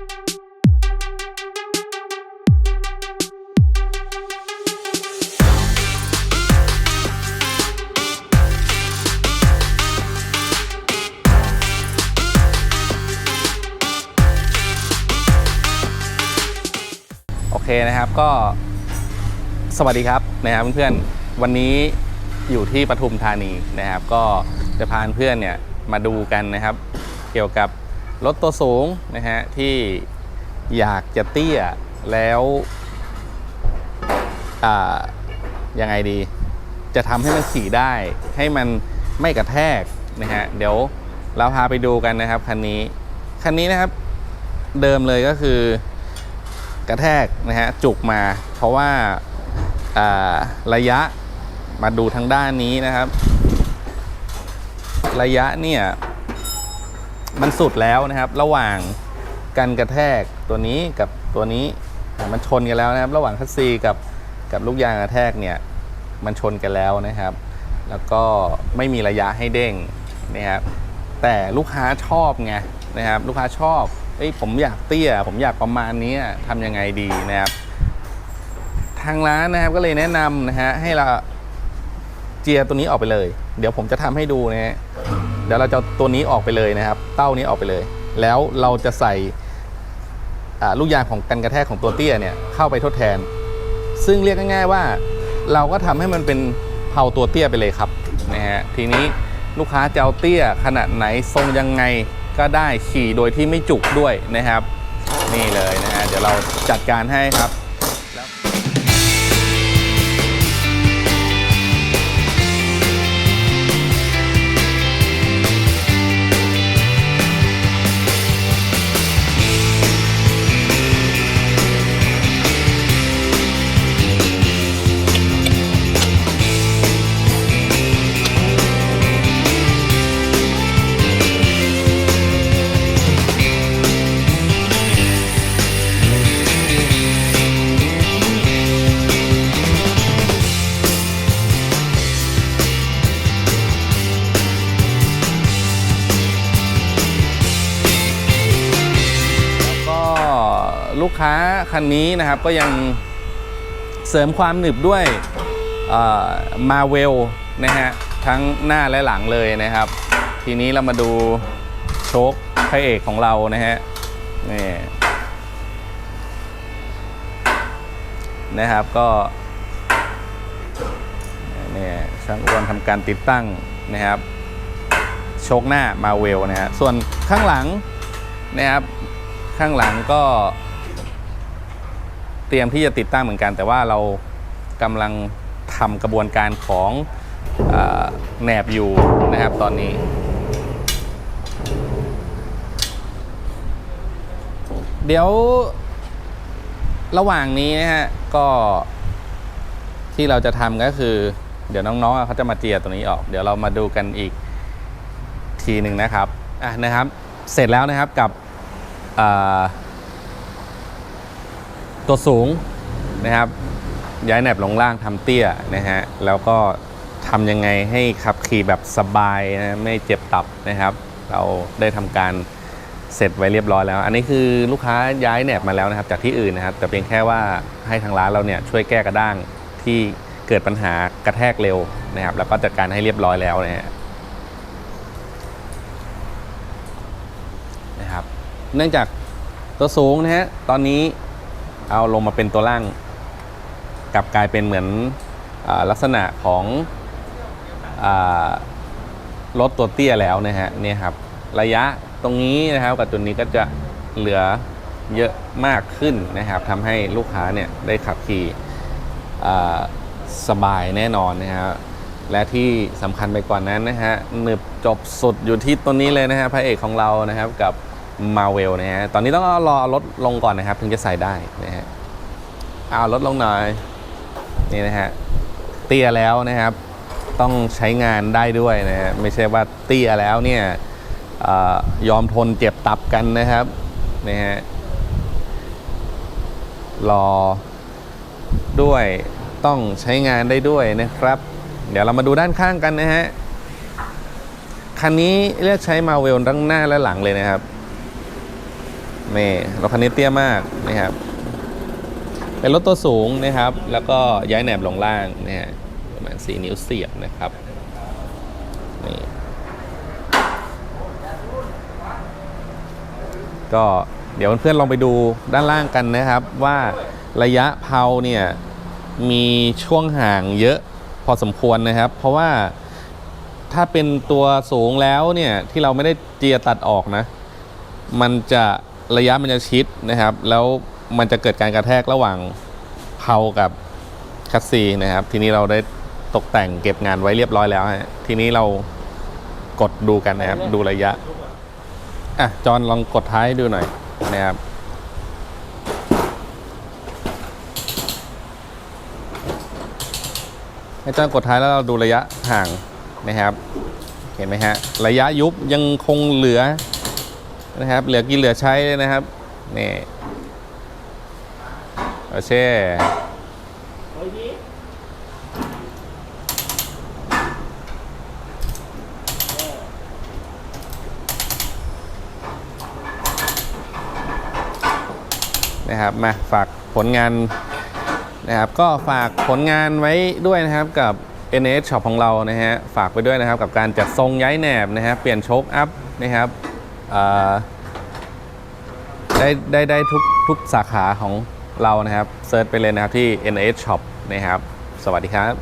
โอเคนะครับก็สวัสดีครับนะครับเพื่อนๆวันนี้อยู่ที่ปทุมธานีนะครับ ก็จะพาเพื่อนเนี่ยมาดูกันนะครับ เกี่ยวกับ รถตัวสูงนะฮะที่อยากจะเตี้ยแล้วยังไงดี จะทำให้มันขี่ได้ ให้มันไม่กระแทกนะฮะเดี๋ยวเราพาไปดูกันนะครับคันนี้คันนี้นะครับเดิมเลยก็คือกระแทกนะฮะจุกมา เพราะว่าอ่าระยะมาดูทางด้านนี้นะครับ ระยะเนี่ย มันสุดแล้วนะครับ ระหว่างกันกระแทกตัวนี้กับตัวนี้มันชนกันแล้วนะครับ ระหว่างคัสซีกับกับลูกยางกระแทกเนี่ยมันชนกันแล้วนะครับ แล้วก็ไม่มีระยะให้เด้งนะครับแต่ลูกค้าชอบไงนะครับ ลูกค้าชอบเอ้ยผมอยากเตี้ย ผมอยากประมาณนี้ทำยังไงดีนะครับ ทางร้านนะครับก็เลยแนะนำนะฮะให้เราเจียตัวนี้ออกไปเลย เดี๋ยวผมจะทำให้ดูนะฮะ ดี๋ยวเราจะตัวนี้ออกไปเลยนะครับ เต้านี้ออกไปเลย แล้วเราจะใส่ลูกยางของกันกระแทกของตัวเตี้ยเนี่ยเข้าไปทดแทน ซึ่งเรียกง่ายๆว่า เราก็ทำให้มันเป็นเผาตัวเตี้ยไปเลยครับนะฮะทีนี้ลูกค้าจะเอาเตี้ยขนาดไหนทรงยังไงก็ได้ขี่โดยที่ไม่จุกด้วยนะครับ นี่เลยนะฮะเดี๋ยวเราจัดการให้ครับ ลูกค้าคันนี้นะครับก็ยังเสริมความหนึบด้วยมาเวลนะฮะทั้งหน้าและหลังเลยนะครับ ทีนี้เรามาดูโชคพระเอกของเรานะฮะนี่นะครับก็เนี่ยช่างอ้วนทำการติดตั้งนะครับ โชคหน้ามาเวลนะฮะส่วนข้างหลังนะครับ ข้างหลังก็ เตรียมที่จะติดตั้งเหมือนกัน แต่ว่าเรากำลังทำกระบวนการของอแหนบอยู่นะครับตอนนี้ เดี๋ยวระหว่างนี้นะฮะก็ที่เราจะทำก็คือ เดี๋ยวน้องๆเขาจะมาเจียรตัวนี้ออก เดี๋ยวเรามาดูกันอีกทีหนึ่งนะครับอะนะครับ เสร็จแล้วนะครับกับ ตัวสูงนะครับ ย้ายแหนบลงล่างทำเตี้ยนะฮะแล้วก็ทำยังไงให้ขับขี่แบบสบายนะไม่เจ็บตับนะครับ เราได้ทำการเสร็จไว้เรียบร้อยแล้ว อันนี้คือลูกค้าย้ายแหนบมาแล้วนะครับ จากที่อื่นนะครับ แต่เพียงแค่ว่าให้ทางร้านเราเนี่ยช่วยแก้กระด้างที่เกิดปัญหากระแทกเร็วนะครับ แล้วก็จัดการให้เรียบร้อยแล้วนะฮะนะครับ เนื่องจากตัวสูงนะฮะตอนนี้ เอาลงมาเป็นตัวล่าง กลับกลายเป็นเหมือนอลักษณะของอรถตัวเตี้ยแล้วนะฮะเนี่ยครับระยะตรงนี้นะครับกับตัวนี้ก็จะเหลือเยอะมากขึ้นนะครับทำให้ลูกค้าเนี่ยได้ขับขี่สบายแน่นอนนะครับและที่สำคัญไปกว่านั้นนะฮะหนึบจบสุดอยู่ที่ตัวนี้เลยนะฮะพระเอกของเรานะครับกับ มาเวลนะฮะ ตอนนี้ต้องรอรถลงก่อนนะครับ ถึงจะใส่ได้นะฮะ เอารถลงหน่อย นี่นะฮะ เตี้ยแล้วนะครับ ต้องใช้งานได้ด้วยนะฮะ ไม่ใช่ว่าเตี้ยแล้วเนี่ยอยอมทนเจ็บตับกันนะครับนะฮะ รอด้วยต้องใช้งานได้ด้วยนะครับ เดี๋ยวเรามาดูด้านข้างกันนะฮะ คันนี้เลือกใช้มาเวลทั้งหน้าและหลังเลยนะครับ นี่รถคันนี้เตี้ยมากนะครับเป็นรถตัวสูงนะครับ แล้วก็ย้ายแหนบลงล่างนะฮะประมาณ4นิ้วเสียบนะครับนี่ก็เดี๋ยวเพื่อนๆลองไปดูด้านล่างกันนะครับ ว่าระยะเพาเนี่ยมีช่วงห่างเยอะพอสมควรนะครับ เพราะว่าถ้าเป็นตัวสูงแล้วเนี่ยที่เราไม่ได้เจียตัดออกนะ มันจะ ระยะมันจะชิดนะครับ แล้วมันจะเกิดการกระแทกระหว่างเพากับคัสซีนะครับ ทีนี้เราได้ตกแต่งเก็บงานไว้เรียบร้อยแล้วฮะทีนี้เรากดดูกันนะครับ ดูระยะอะจอนลองกดท้ายให้ดูหน่อยนะครับให้จอนกดท้ายแล้วเราดูระยะห่างนะครับ เห็นไหมฮะ ระยะยุบยังคงเหลือ นะครับเหลือกินเหลือใช้เลยนะครับนี่โอเคนะครับมาฝากผลงานนะครับก็ฝากผลงานไว้ด้วยนะครับกับ NS Shop ของเรานะฮะฝากไปด้วยนะครับกับการจัดทรงย้ายแหนบนะครับเปลี่ยนโชคอัพนะครับ ได้ได้ได้ทุกทุกสาขาของเรานะครับเซิร์ชไปเลยนะครับที่ NH Shop นะครับ สวัสดีครับ